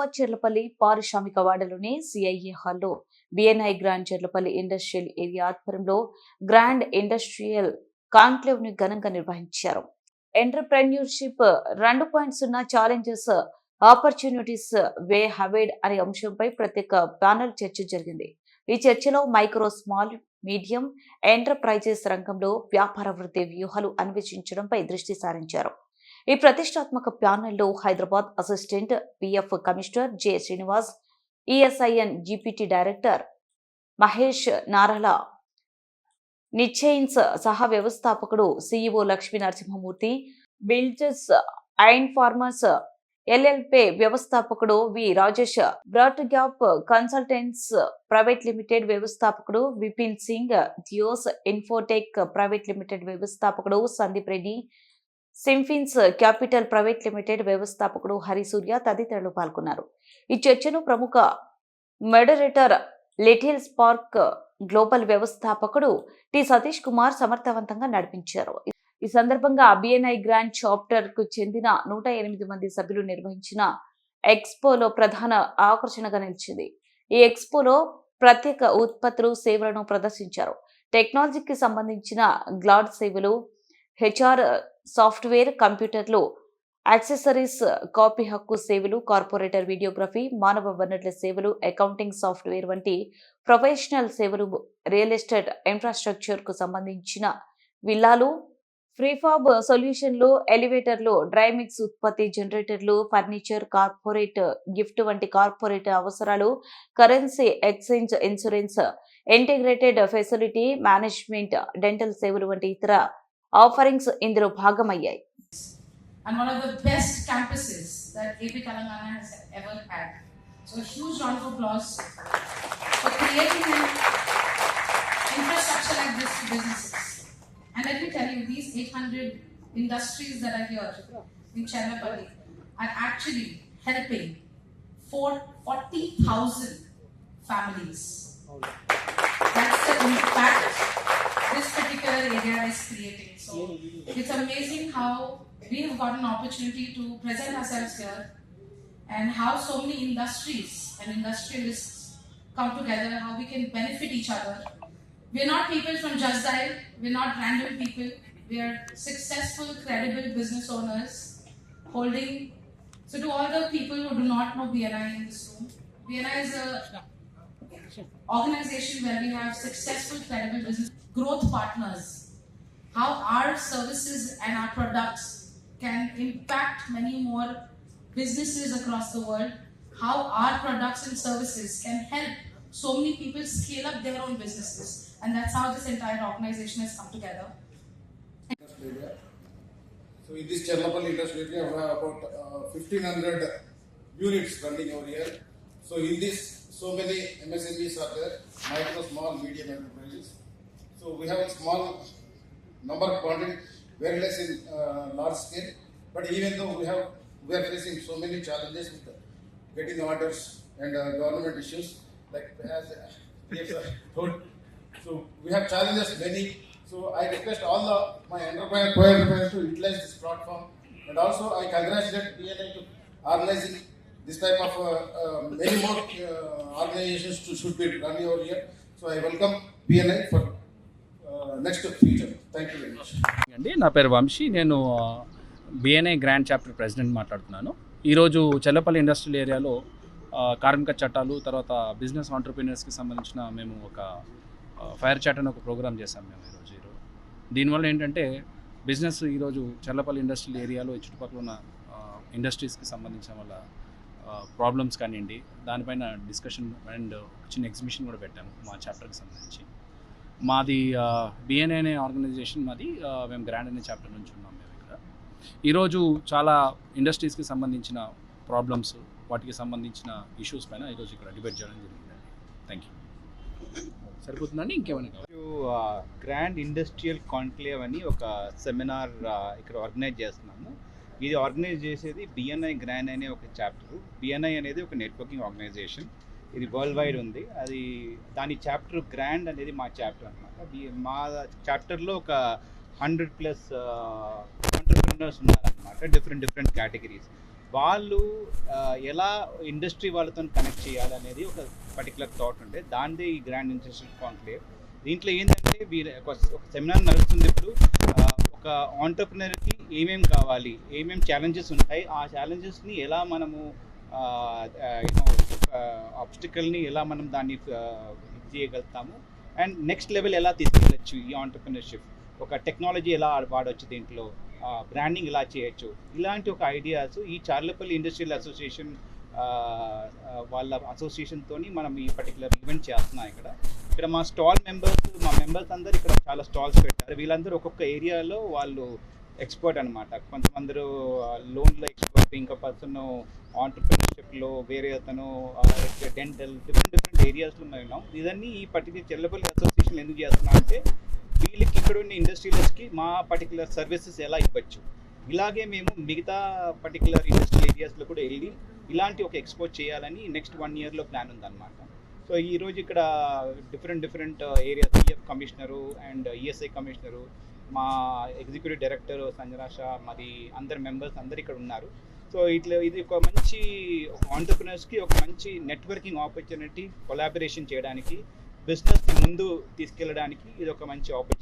హైదరాబాద్ చెర్లపల్లి పారిశ్రామిక వాడలోని సిఐఏ హాల్లో BNI grand Cherlapally industrial area ఆధ్వర్యంలో గ్రాండ్ ఇండస్ట్రియల్ కాన్క్లేవ్ని ఘనంగా నిర్వహించారు. ఎంటర్ప్రెన్యూర్షిప్ రెండు పాయింట్ సున్నా ఛాలెంజెస్ ఆపర్చునిటీస్ వే హవేడ్ అనే అంశంపై ప్రత్యేక ప్యానల్ చర్చ జరిగింది. ఈ చర్చలో మైక్రో స్మాల్ మీడియం ఎంటర్ప్రైజెస్ రంగంలో వ్యాపార వృద్ధి వ్యూహాలు అన్వేషించడంపై దృష్టి సారించారు. ఈ ప్రతిష్టాత్మక ప్యానెల్లో Hyderabad assistant PF commissioner J Srinivas ESIN GPT director Mahesh Narala నిశ్చయిన్స్ సహా వ్యవస్థాపకుడు CEO Lakshmi Narasimhamurthy builders and farmers LLP వ్యవస్థాపకుడు V Rajesh brat gap consultants private limited వ్యవస్థాపకుడు Vipin Singh Geos Infotech private limited వ్యవస్థాపకుడు Sandeep Reddy Simfins capital private limited వ్యవస్థాపకుడు హరిసూర్య తదితరులు పాల్గొన్నారు. ఈ చర్చను ప్రముఖ మెడరేటర్ లిటిల్ స్పార్క్ గ్లోబల్ వ్యవస్థాపకుడు టి సతీష్ కుమార్ సమర్థవంతంగా నడిపించారు. ఈ సందర్భంగా బిఎన్ఐ గ్రాండ్ చాప్టర్కు చెందిన నూట ఎనిమిది మంది సభ్యులు నిర్వహించిన ఎక్స్పోలో ప్రధాన ఆకర్షణగా నిలిచింది. ఈ ఎక్స్పోలో ప్రత్యేక ఉత్పత్తులు సేవలను ప్రదర్శించారు. టెక్నాలజీకి సంబంధించిన గ్లాడ్ సేవలు హెచ్ఆర్ సాఫ్ట్వేర్ కంప్యూటర్లు యాక్సెసరీస్ కాపీ హక్కు సేవలు కార్పొరేటర్ వీడియోగ్రఫీ మానవ వనరుల సేవలు అకౌంటింగ్ సాఫ్ట్వేర్ వంటి ప్రొఫెషనల్ సేవలు రియల్ ఎస్టేట్ ఇన్ఫ్రాస్ట్రక్చర్కు సంబంధించిన విల్లాలు ఫ్రీఫాబ్ సొల్యూషన్లు ఎలివేటర్లు డ్రైమిక్స్ ఉత్పత్తి జనరేటర్లు ఫర్నిచర్ కార్పొరేట్ గిఫ్ట్ వంటి కార్పొరేట్ అవసరాలు currency exchange insurance integrated facility management dental సేవలు వంటి ఇతర ఆఫరింగ్స్ ఇందులో భాగమయ్యాయి and one of the best campuses that AP Telangana has ever had. So a huge round of applause for creating an infrastructure like this to businesses. And let me tell you, these 800 industries that are here in Chernapalli are actually helping for 40,000 families. That's the impact this particular area is creating. So it's amazing how we have got an opportunity to present ourselves here and how so many industries and industrialists come together, how we can benefit each other. We're not people from Just we're not random people, we are successful, credible business owners holding. So, to all the people who do not know BNI in this room, BNI is a organization where we have successful, credible business growth partners. How our services and our products can impact many more businesses across the world. How our products and services can help so many people scale up their own businesses. And that's how this entire organization has come together. So in this Cherlapalli industrial area, we have about uh, 1500 units running over here. So in this, so many MSMEs are there, micro, small, medium enterprises. So we have a small number of quantity, very less in uh, large scale. But even though we have, we are facing so many challenges with getting orders and uh, government issues, like as uh, yes, told. So we have challenges many. So I request all the my enterprise co-enterprise to utilize this platform, and also I congratulate BNI to organizing this type of uh, uh, many more uh, organizations to should be running over here. So I welcome BNI for uh, next future. Thank you very much. అండి నా పేరు వంశీ నేను BNI grand chapter president మాట్లాడుతున్నాను ఈరోజు Chellapalli industrial ఏరియాలో కార్మిక చట్టాలు తర్వాత బిజినెస్ ఆంటర్ప్రీనర్స్కి సంబంధించిన మేము ఒక ఫైర్ చాట్ అని ఒక ప్రోగ్రామ్ చేశాం మేము ఈరోజు ఈరోజు దీనివల్ల ఏంటంటే బిజినెస్ ఈరోజు చెల్లపల్లి ఇండస్ట్రియల్ ఏరియాలో ఈ చుట్టుపక్కల ఉన్న ఇండస్ట్రీస్కి సంబంధించిన వాళ్ళ ప్రాబ్లమ్స్ కానివ్వండి దానిపైన డిస్కషన్ అండ్ చిన్న ఎగ్జిబిషన్ కూడా పెట్టాము మా చాప్టర్కి సంబంధించి. మాది బిఎన్ఏ అనే ఆర్గనైజేషన్ మాది మేము గ్రాండ్ అనే చాప్టర్ నుంచి ఉన్నాం మేము ఇక్కడ. ఈరోజు చాలా ఇండస్ట్రీస్కి సంబంధించిన ప్రాబ్లమ్స్ వాటికి సంబంధించిన ఇష్యూస్ పైన ఈరోజు ఇక్కడ డిబేట్ చేయడం జరిగిందండి. థ్యాంక్ యూ సరిపోతుందండి? ఇంకేమైనా కావాలి? గ్రాండ్ ఇండస్ట్రియల్ కాన్క్లేవ్ అని ఒక సెమినార్ ఇక్కడ ఆర్గనైజ్ చేస్తున్నాము. ఇది ఆర్గనైజ్ చేసేది బిఎన్ఐ గ్రాండ్ అనే ఒక చాప్టర్ బిఎన్ఐ అనేది ఒక నెట్వర్కింగ్ ఆర్గనైజేషన్ ఇది వరల్డ్ వైడ్ ఉంది. అది దాని చాప్టర్ గ్రాండ్ అనేది మా చాప్టర్ అనమాట మా చాప్టర్లో ఒక హండ్రెడ్ ప్లస్ ఆంటర్ప్రినర్స్ ఉన్నారనమాట డిఫరెంట్ డిఫరెంట్ కేటగిరీస్ వాళ్ళు ఎలా ఇండస్ట్రీ వాళ్ళతో కనెక్ట్ చేయాలి అనేది ఒక పర్టికులర్ థాట్ ఉండే. దానిదే ఈ గ్రాండ్ ఇండస్ట్రియల్ కాన్క్లేవ్ దీంట్లో ఏంటంటే వీరు ఒక సెమినార్ నడుస్తుంది ఇప్పుడు. ఒక ఆంటర్ప్రినర్కి ఏమేమి కావాలి ఏమేమి ఛాలెంజెస్ ఉంటాయి ఆ ఛాలెంజెస్ని ఎలా మనము యూనో ఆబ్స్టికల్ని ఎలా మనం దాన్ని ఇది చేయగలుగుతాము. అండ్ నెక్స్ట్ లెవెల్ ఎలా తీసుకెళ్ళచ్చు ఈ ఆంటర్ప్రినర్షిప్ ఒక టెక్నాలజీ ఎలా వాడవచ్చు దీంట్లో? బ్రాండింగ్ ఎలా చేయొచ్చు? ఇలాంటి ఒక ఐడియాస్ ఈ చార్లపల్లి ఇండస్ట్రియల్ అసోసియేషన్ వాళ్ళ అసోసియేషన్తో మనం ఈ పర్టికులర్ ఈవెంట్ చేస్తున్నాం ఇక్కడ. ఇక్కడ మా స్టాల్ మెంబర్స్ మా మెంబర్స్ అందరు ఇక్కడ చాలా స్టాల్స్ పెట్టారు. వీళ్ళందరూ ఒక్కొక్క ఏరియాలో వాళ్ళు ఎక్స్పర్ట్ అనమాట కొంతమందరు లోన్లో ఎక్స్పర్ట్ ఇంకో పర్సన్ ఆంటర్ప్రినర్షిప్లో వేరే అతను డెంటల్ డిఫరెంట్ డిఫరెంట్ ఏరియాస్లో మేము ఉన్నాం. ఇదన్నీ ఈ పర్టికులర్ చెల్లపల్లి అసోసియేషన్ ఎందుకు చేస్తున్నాం అంటే వీళ్ళకి ఇక్కడ ఉన్న ఇండస్ట్రీలస్కి మా పర్టికులర్ సర్వీసెస్ ఎలా ఇవ్వచ్చు? ఇలాగే మేము మిగతా పర్టికులర్ ఇండస్ట్రియల్ ఏరియాస్లో కూడా వెళ్ళి ఇలాంటి ఒక ఎక్స్పోజ్ చేయాలని నెక్స్ట్ వన్ ఇయర్లో ప్లాన్ ఉందన్నమాట. సో ఈరోజు ఇక్కడ different different areas EF commissioner and ESI commissioner మా ఎగ్జిక్యూటివ్ డైరెక్టర్ సంజనా షా మరి అందరు మెంబర్స్ అందరు ఇక్కడ ఉన్నారు. సో ఇట్లా ఇది ఒక మంచి ఆంటర్ప్రినర్స్కి ఒక మంచి నెట్వర్కింగ్ ఆపర్చునిటీ కొలాబరేషన్ చేయడానికి బిజినెస్ ముందు తీసుకెళ్ళడానికి ఇది ఒక మంచి ఆపర్చునిటీ